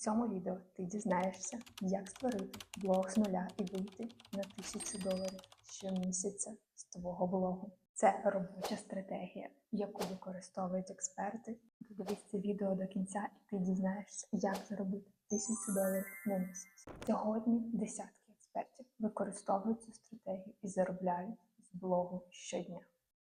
цьому відео ти дізнаєшся, як створити блог з нуля і вийти на тисячу доларів щомісяця з твого блогу. Це робоча стратегія, яку використовують експерти. Додивись це відео до кінця, і ти дізнаєшся, як заробити тисячу доларів на місяць. Сьогодні десятки експертів використовують цю стратегію і заробляють з блогу щодня.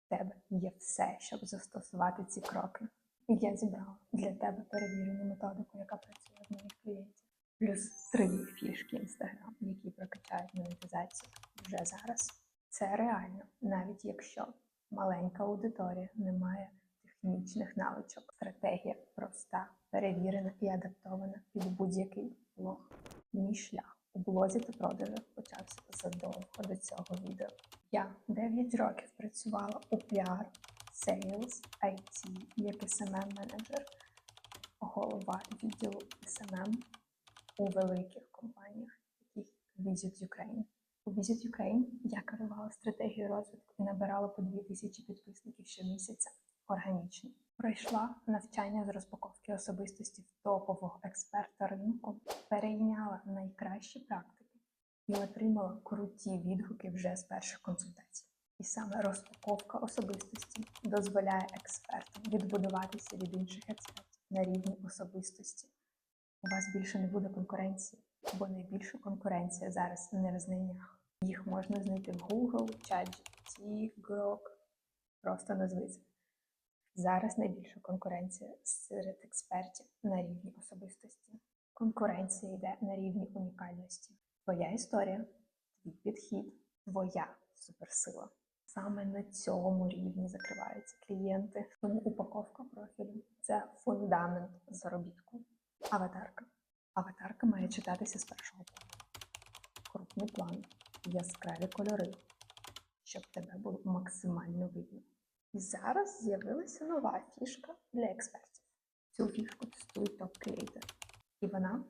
В тебе є все, щоб застосувати ці кроки. І я зібрала для тебе перевірену методику, яка працює моїх клієнтів. Плюс три фішки Instagram, які прокачають монетизацію вже зараз. Це реально, навіть якщо маленька аудиторія не має технічних навичок. Стратегія проста, перевірена і адаптована під будь-який блог. Мій шлях у блозі та продажах почався задовго до цього відео. Я 9 років працювала у піар, сейлс, IT, як smm менеджер голова відділу SMM у великих компаніях, таких як Visit Ukraine. У Visit Ukraine я керувала стратегією розвитку і набирала по 2000 підписників щомісяця органічно. Пройшла навчання з розпаковки особистості в топового експерта ринку, перейняла найкращі практики і отримала круті відгуки вже з перших консультацій. І саме розпаковка особистості дозволяє експертам відбудуватися від інших експертів на рівні особистості. У вас більше не буде конкуренції, бо найбільша конкуренція зараз не в знаннях. Їх можна знайти в Google, ChatGPT, Grok, просто назви це. Зараз найбільша конкуренція серед експертів на рівні особистості. Конкуренція йде на рівні унікальності. Твоя історія, твій підхід, твоя суперсила. Саме на цьому рівні закриваються клієнти. Тому упаковка фундамент заробітку. Аватарка. Аватарка має читатися з першого погляду. Крупний план, яскраві кольори, щоб тебе було максимально видно. І зараз з'явилася нова фішка для експертів. Цю фішку тестують топ-клієйтери. І вона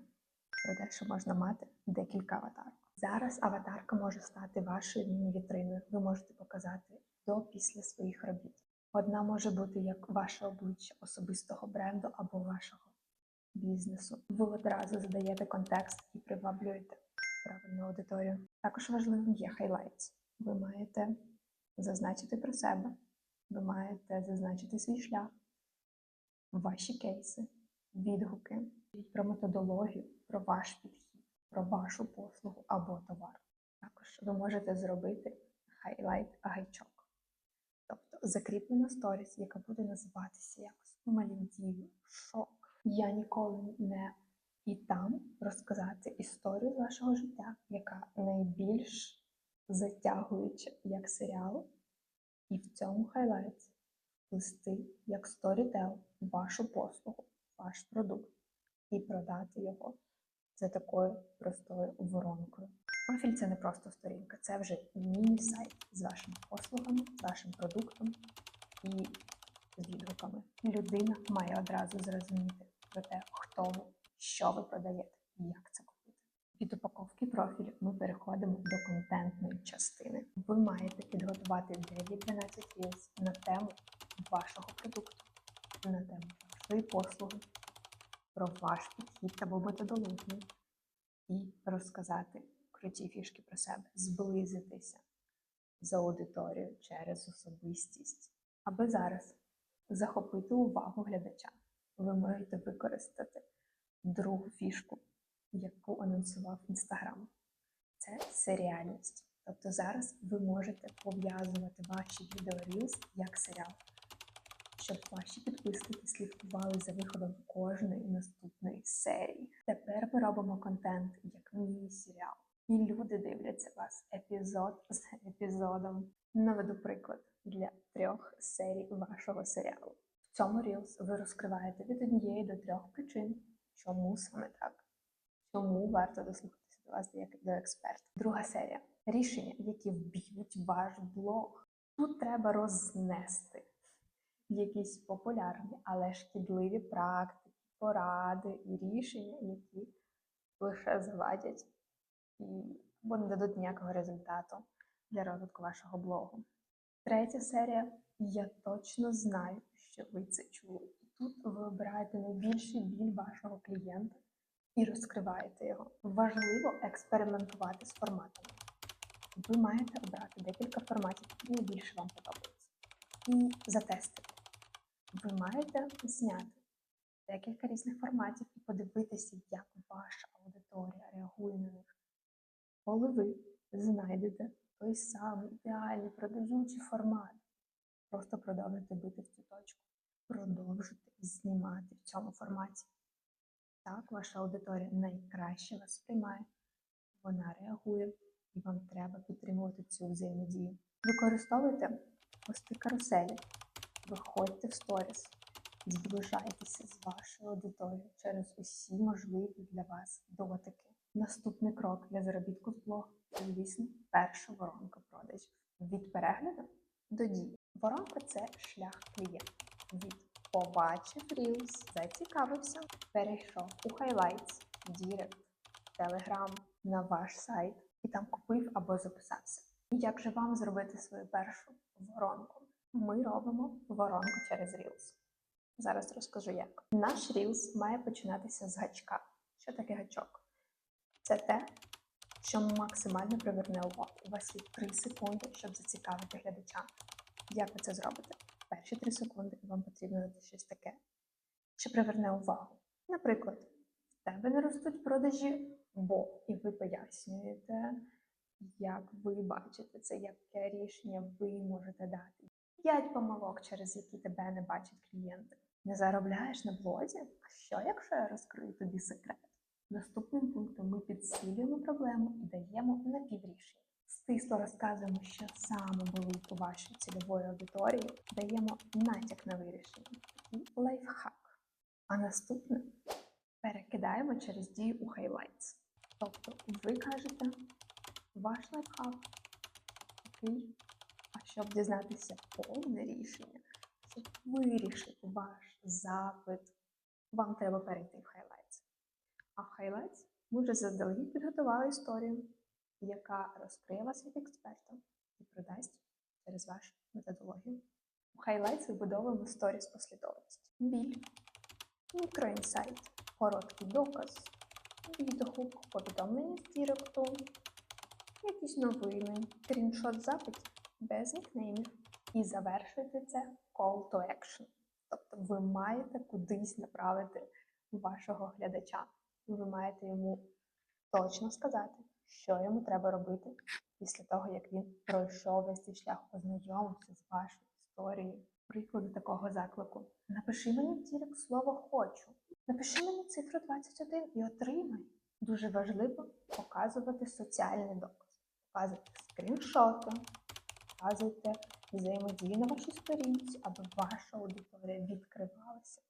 про те, що можна мати декілька аватарок. Зараз аватарка може стати вашою міні-вітриною. Ви можете показати до після своїх робіт. Одна може бути як ваше обличчя особистого бренду або вашого бізнесу. Ви одразу задаєте контекст і приваблюєте правильну аудиторію. Також важливим є хайлайтс. Ви маєте зазначити про себе, ви маєте зазначити свій шлях, ваші кейси, відгуки, про методологію, про ваш підхід, про вашу послугу або товар. Також ви можете зробити хайлайт тобто закріплена сторіс, яка буде називатися якось Маліндію, шок. Я ніколи не і там розказати історію з вашого життя, яка найбільш затягуюча як серіал, і в цьому хайлайті вплести як сторітел вашу послугу, ваш продукт і продати його за такою простою воронкою. Профіль це не просто сторінка, це вже міні-сайт з вашими послугами, з вашим продуктом і з відгуками. Людина має одразу зрозуміти про те, хто ви, що ви продаєте і як це купити. Від упаковки профілю ми переходимо до контентної частини. Ви маєте підготувати 9-12 рілз на тему вашого продукту, на тему вашої послуги, про ваш підхід або методологію і розказати круті фішки про себе, зблизитися з аудиторією через особистість. Аби зараз захопити увагу глядача, ви можете використати другу фішку, яку анонсував Інстаграм. Це серіальність. Тобто зараз ви можете пов'язувати ваші відео Reels як серіал, щоб ваші підписники слідкували за виходом кожної наступної серії. Тепер ми робимо контент як міні-серіал. І люди дивляться вас епізод з епізодом. Наведу приклад для трьох серій вашого серіалу. В цьому Reels ви розкриваєте від однієї до трьох причин, чому саме так, чому варто дослухатися до вас як до експерта. Друга серія рішення, які вб'ють ваш блог. Тут треба рознести якісь популярні, але шкідливі практики, поради і рішення, які лише завадять і або не дадуть ніякого результату для розвитку вашого блогу. Третя серія. Я точно знаю, що ви це чули. Тут ви обираєте найбільший біль вашого клієнта і розкриваєте його. Важливо експериментувати з форматами. Ви маєте обрати декілька форматів, які найбільше вам подобаються, і затестити. Ви маєте зняти декілька різних форматів і подивитися, як ваша аудиторія реагує на них. Коли ви знайдете той самий ідеальний продаючий формат, просто продовжуйте бити в цю точку, продовжуйте знімати в цьому форматі. Так, ваша аудиторія найкраще вас сприймає, вона реагує, і вам треба підтримувати цю взаємодію. Використовуйте пости каруселі, виходьте в сторіс, зближайтеся з вашою аудиторією через усі можливі для вас дотики. Наступний крок для заробітку з блогу це, звісно, перша воронка продажів. Від перегляду до дії. Воронка це шлях клієнта. Від побачив Reels, зацікавився, перейшов у Highlights, Дірект, Telegram, на ваш сайт і там купив або записався. І як же вам зробити свою першу воронку? Ми робимо воронку через Reels. Зараз розкажу як. Наш Reels має починатися з гачка. Що таке гачок? Це те, що максимально приверне увагу. У вас є 3 секунди, щоб зацікавити глядача. Як ви це зробите? Перші 3 секунди вам потрібно дати щось таке, що приверне увагу. Наприклад, в тебе не ростуть продажі, бо і ви пояснюєте, як ви бачите це, яке рішення ви можете дати. П'ять помилок, через які тебе не бачать клієнти. Не заробляєш на блозі? А що, якщо я розкрию тобі секрет? Наступним пунктом ми підсилюємо проблему і даємо напіврішення. Стисло розказуємо, що саме болить у вашій цільової аудиторії, даємо натяк на вирішення і лайфхак. А наступне перекидаємо через дію у highlights. Тобто ви кажете ваш лайфхак, який, а щоб дізнатися повне рішення, щоб вирішити ваш запит, вам треба перейти в highlights. Ми вже заздалегідь підготували історію, яка розкриє вас як експерта і продасть через вашу методологію. У Highlights вибудовуємо сторіс послідовність. Біль, мікроінсайт, короткий доказ, відгук, повідомлення з діректу, якісь новини, скріншот запитів без нікнеймів. І завершуйте це call to action. Тобто ви маєте кудись направити вашого глядача ви маєте йому точно сказати, що йому треба робити після того, як він пройшов весь цей шлях, ознайомився з вашою історією. Приклади такого заклику. Напиши мені в дірек слово хочу. Напиши мені цифру 21 і отримай. Дуже важливо показувати соціальний доказ, показувати скріншоти, показуйте взаємодію на вашій сторінці, аби ваша аудиторія відкривалася.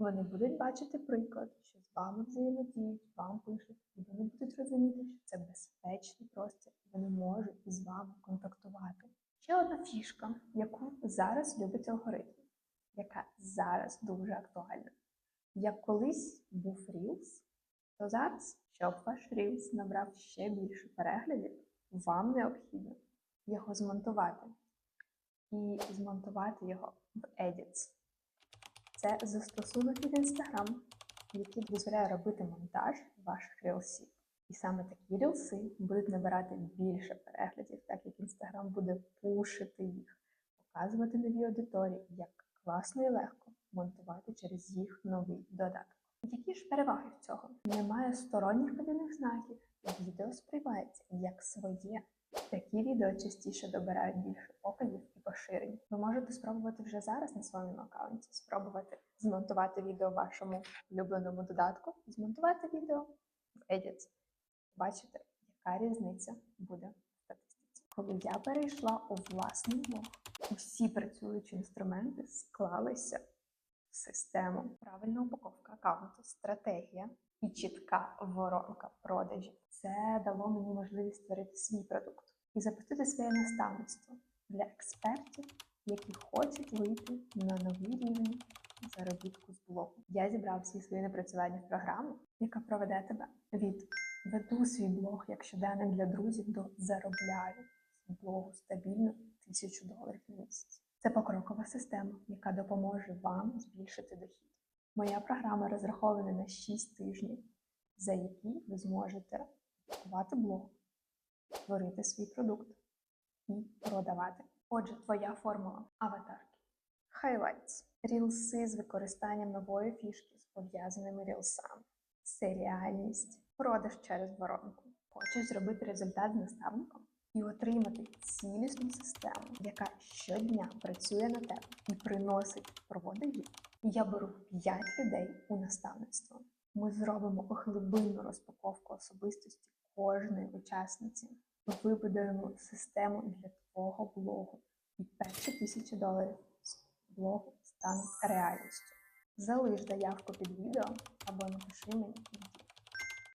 Вони будуть бачити приклад, що з вами взаємодіють, вам пишуть, і вони будуть розуміти, що це безпечний простір, і вони можуть із вами контактувати. Ще одна фішка, яку зараз любить алгоритм, яка зараз дуже актуальна. Як колись був Reels, то зараз, щоб ваш Reels набрав ще більше переглядів, вам необхідно його змонтувати. І змонтувати його в Edits. Це застосунок від Instagram, який дозволяє робити монтаж ваших рілсів. І саме такі рілси будуть набирати більше переглядів, так як Instagram буде пушити їх, показувати нові аудиторії, як класно і легко монтувати через їх новий додаток. Які ж переваги в цього? Немає сторонніх подібних знаків, відео сприймається як своє. Такі відео частіше добирають більше показів і поширень. Ви можете спробувати вже зараз на своєму аккаунті, спробувати змонтувати відео вашому улюбленому додатку, змонтувати відео в Edits. Бачите, яка різниця буде в статистиці. Коли я перейшла у власний блог, усі працюючі інструменти склалися в систему. Правильна упаковка аккаунту, стратегія і чітка воронка продажів. Це дало мені можливість створити свій продукт і запустити своє наставництво для експертів, які хочуть вийти на новий рівень заробітку з блогу. Я зібрав всі свої напрацювання в програму, яка проведе тебе від веду свій блог як щоденник для друзів до заробляю з блогу стабільно тисячу доларів на місяць. Це покрокова система, яка допоможе вам збільшити дохід. Моя програма розрахована на 6 тижнів за які ви зможете купувати блог, створити свій продукт і продавати. Отже, твоя формула аватарки. Highlights. Рілси з використанням нової фішки з пов'язаними рілсами. Серіальність. Продаж через воронку. Хочеш зробити результат з наставником і отримати цілісну систему, яка щодня працює на тебе і приносить продажі. Я беру 5 людей у наставництво. Ми зробимо глибинну розпаковку особистості кожної учасниці. Вибудуємо систему для твого блогу. І перші тисячі доларів з блогу стануть реальністю. Залиш заявку під відео або напиши мені